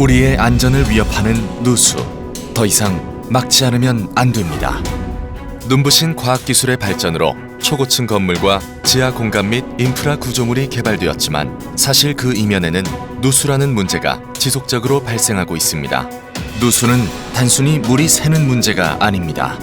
우리의 안전을 위협하는 누수. 더 이상 막지 않으면 안 됩니다. 눈부신 과학기술의 발전으로 초고층 건물과 지하 공간 및 인프라 구조물이 개발되었지만 사실 그 이면에는 누수라는 문제가 지속적으로 발생하고 있습니다. 누수는 단순히 물이 새는 문제가 아닙니다.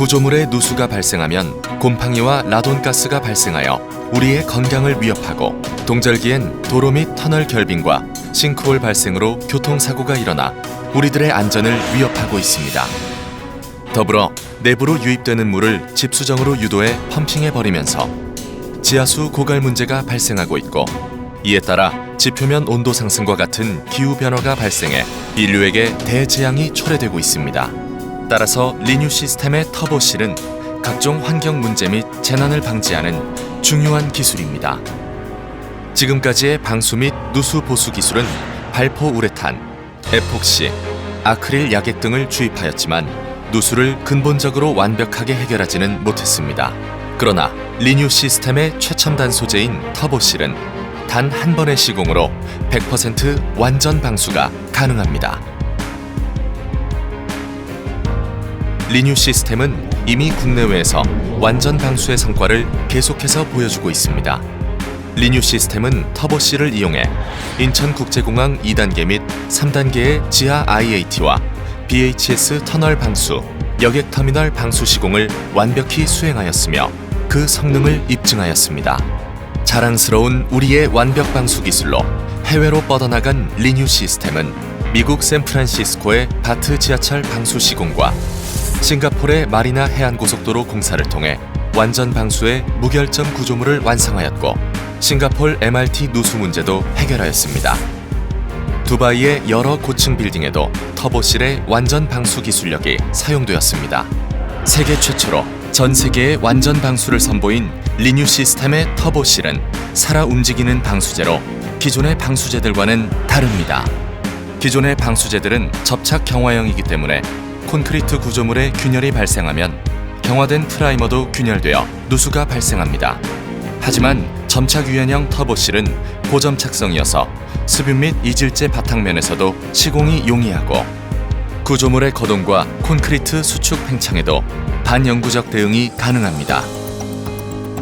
구조물에 누수가 발생하면 곰팡이와 라돈가스가 발생하여 우리의 건강을 위협하고 동절기엔 도로 및 터널 결빙과 싱크홀 발생으로 교통사고가 일어나 우리들의 안전을 위협하고 있습니다. 더불어 내부로 유입되는 물을 집수정으로 유도해 펌핑해 버리면서 지하수 고갈 문제가 발생하고 있고 이에 따라 지표면 온도 상승과 같은 기후 변화가 발생해 인류에게 대재앙이 초래되고 있습니다. 따라서 리뉴 시스템의 터보실은 각종 환경 문제 및 재난을 방지하는 중요한 기술입니다. 지금까지의 방수 및 누수 보수 기술은 발포 우레탄, 에폭시, 아크릴 야객 등을 주입하였지만 누수를 근본적으로 완벽하게 해결하지는 못했습니다. 그러나 리뉴 시스템의 최첨단 소재인 터보실은 단 한 번의 시공으로 100% 완전 방수가 가능합니다. 리뉴 시스템은 이미 국내외에서 완전 방수의 성과를 계속해서 보여주고 있습니다. 리뉴 시스템은 터보C를 이용해 인천국제공항 2단계 및 3단계의 지하 IAT와 BHS 터널 방수, 여객 터미널 방수 시공을 완벽히 수행하였으며 그 성능을 입증하였습니다. 자랑스러운 우리의 완벽 방수 기술로 해외로 뻗어나간 리뉴 시스템은 미국 샌프란시스코의 바트 지하철 방수 시공과 싱가포르의 마리나 해안고속도로 공사를 통해 완전 방수의 무결점 구조물을 완성하였고 싱가폴 MRT 누수 문제도 해결하였습니다. 두바이의 여러 고층 빌딩에도 터보실의 완전 방수 기술력이 사용되었습니다. 세계 최초로 전 세계의 완전 방수를 선보인 리뉴 시스템의 터보실은 살아 움직이는 방수제로 기존의 방수제들과는 다릅니다. 기존의 방수제들은 접착 경화형이기 때문에 콘크리트 구조물에 균열이 발생하면 경화된 프라이머도 균열되어 누수가 발생합니다. 하지만 점착 유연형 터보실은 고점착성이어서 습유 및 이질제 바탕면에서도 시공이 용이하고 구조물의 거동과 콘크리트 수축 팽창에도 반영구적 대응이 가능합니다.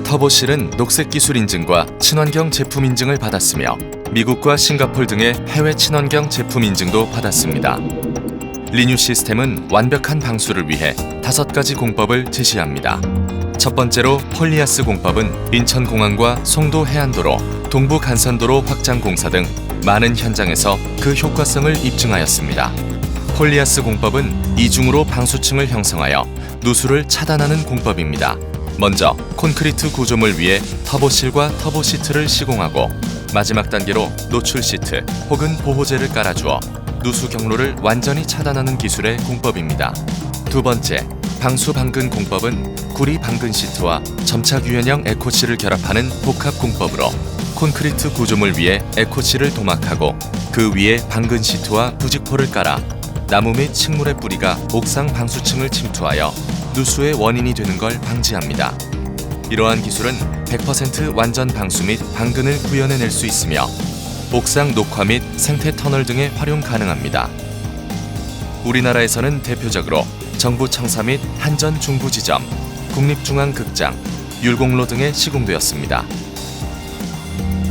터보실은 녹색 기술 인증과 친환경 제품 인증을 받았으며 미국과 싱가폴 등의 해외 친환경 제품 인증도 받았습니다. 리뉴 시스템은 완벽한 방수를 위해 다섯 가지 공법을 제시합니다. 첫 번째로 폴리아스 공법은 인천공항과 송도 해안도로, 동부 간선도로 확장 공사 등 많은 현장에서 그 효과성을 입증하였습니다. 폴리아스 공법은 이중으로 방수층을 형성하여 누수를 차단하는 공법입니다. 먼저 콘크리트 구조물 위에 터보실과 터보 시트를 시공하고 마지막 단계로 노출 시트 혹은 보호제를 깔아주어 누수 경로를 완전히 차단하는 기술의 공법입니다. 두 번째, 방수 방근 공법은 구리 방근 시트와 점착 유연형 에코실을 결합하는 복합 공법으로 콘크리트 구조물 위에 에코실을 도막하고 그 위에 방근 시트와 부직포를 깔아 나무 및 식물의 뿌리가 옥상 방수층을 침투하여 누수의 원인이 되는 걸 방지합니다. 이러한 기술은 100% 완전 방수 및 방근을 구현해낼 수 있으며 옥상 녹화 및 생태 터널 등에 활용 가능합니다. 우리나라에서는 대표적으로 정부 청사 및 한전 중부 지점, 국립중앙극장, 율곡로 등에 시공되었습니다.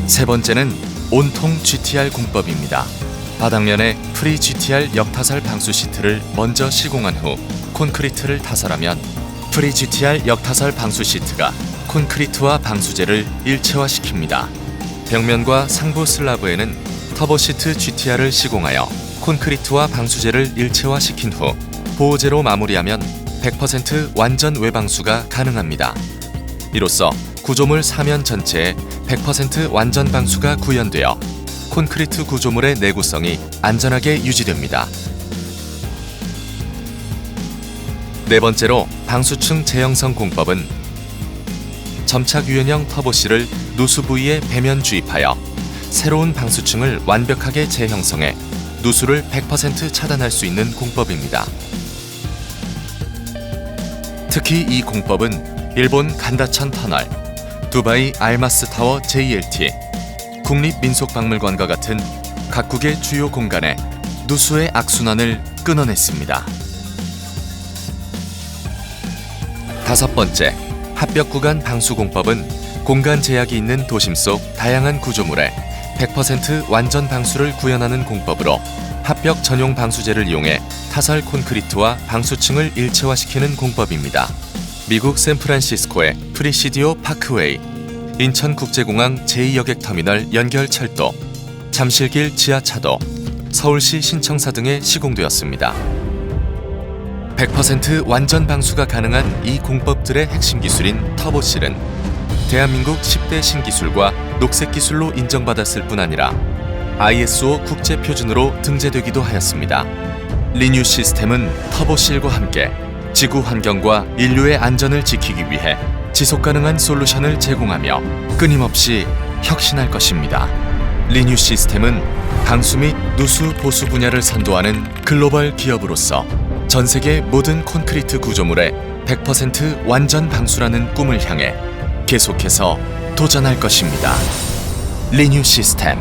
세 번째는 온통 GTR 공법입니다. 바닥면에 프리 GTR 역타설 방수 시트를 먼저 시공한 후 콘크리트를 타설하면 프리 GTR 역타설 방수 시트가 콘크리트와 방수제를 일체화시킵니다. 벽면과 상부 슬라브에는 터보시트 GTR을 시공하여 콘크리트와 방수제를 일체화시킨 후 보호제로 마무리하면 100% 완전 외방수가 가능합니다. 이로써 구조물 사면 전체에 100% 완전 방수가 구현되어 콘크리트 구조물의 내구성이 안전하게 유지됩니다. 네 번째로 방수층 재형성 공법은 점착 유연형 터보실을 누수 부위에 배면 주입하여 새로운 방수층을 완벽하게 재형성해 누수를 100% 차단할 수 있는 공법입니다. 특히 이 공법은 일본 간다천 터널, 두바이 알마스 타워 JLT, 국립민속박물관과 같은 각국의 주요 공간에 누수의 악순환을 끊어냈습니다. 다섯 번째, 합벽 구간 방수 공법은 공간 제약이 있는 도심 속 다양한 구조물에 100% 완전 방수를 구현하는 공법으로 합벽 전용 방수제를 이용해 타설 콘크리트와 방수층을 일체화시키는 공법입니다. 미국 샌프란시스코의 프리시디오 파크웨이, 인천국제공항 제2여객터미널 연결 철도, 잠실길 지하차도, 서울시 신청사 등에 시공되었습니다. 100% 완전 방수가 가능한 이 공법들의 핵심 기술인 터보실은 대한민국 10대 신기술과 녹색 기술로 인정받았을 뿐 아니라 ISO 국제 표준으로 등재되기도 하였습니다. 리뉴 시스템은 터보실과 함께 지구 환경과 인류의 안전을 지키기 위해 지속 가능한 솔루션을 제공하며 끊임없이 혁신할 것입니다. 리뉴 시스템은 방수 및 누수 보수 분야를 선도하는 글로벌 기업으로서 전 세계 모든 콘크리트 구조물에 100% 완전 방수라는 꿈을 향해 계속해서 도전할 것입니다. 리뉴 시스템